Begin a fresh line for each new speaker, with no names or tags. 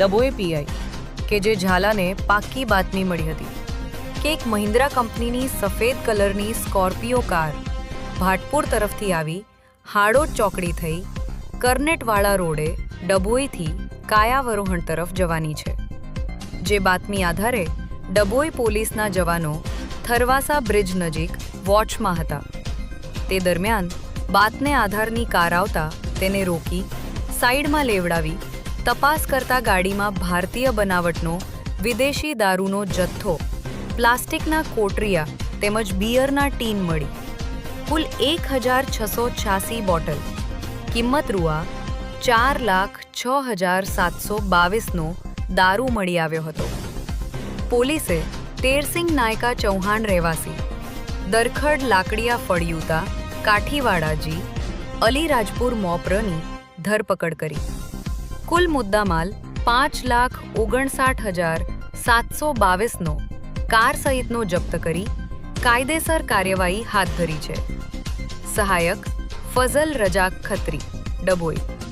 Dabhoi PI કે જે ઝાલાને પાક્કી બાતમી મળી હતી, કે એક મહિન્દ્રા કંપનીની સફેદ કલરની સ્કોર્પિયો કાર ભાટપુર તરફથી આવી હાડોદ ચોકડી થઈ, કરનેટવાળા રોડે ડબોઈથી કાયાવરોહણ તરફ જવાની છે. જે બાતમી આધારે ડબોઈ પોલીસના જવાનો થરવાસા બ્રિજ નજીક વોચમાં હતા. તે દરમિયાન બાતને આધારની કાર આવતા તેને રોકી સાઈડમાં લેવડાવી તપાસ કરતા ગાડીમાં ભારતીય બનાવટનો, વિદેશી દારૂનો જથ્થો, પ્લાસ્ટિકના કોટરિયા તેમજ બિયરના ટીન મળી. કુલ એક હજાર છસો છ્યાસી બોટલ. કિંમત રૂઆ ચાર લાખ છ હજાર સાતસો બાવીસનો દારૂ મળી આવ્યો હતો. પોલીસે તેરસિંગ નાયકા ચૌહાણ રહેવાસી, દરખડ લાકડિયા ફળિયુતા, કાઠીવાડાજી, અલીરાજપુર મોપરની ધરપકડ કરી. કુલ મુદ્દામાલ પાંચ લાખ ઓગણસાઠ હજાર સાતસો બાવીસનો કાર સહિતનો જપ્ત કરી કાયદેસર કાર્યવાહી હાથ ધરી છે. સહાયક ફઝલ રજાક ખત્રી, ડભોઈ.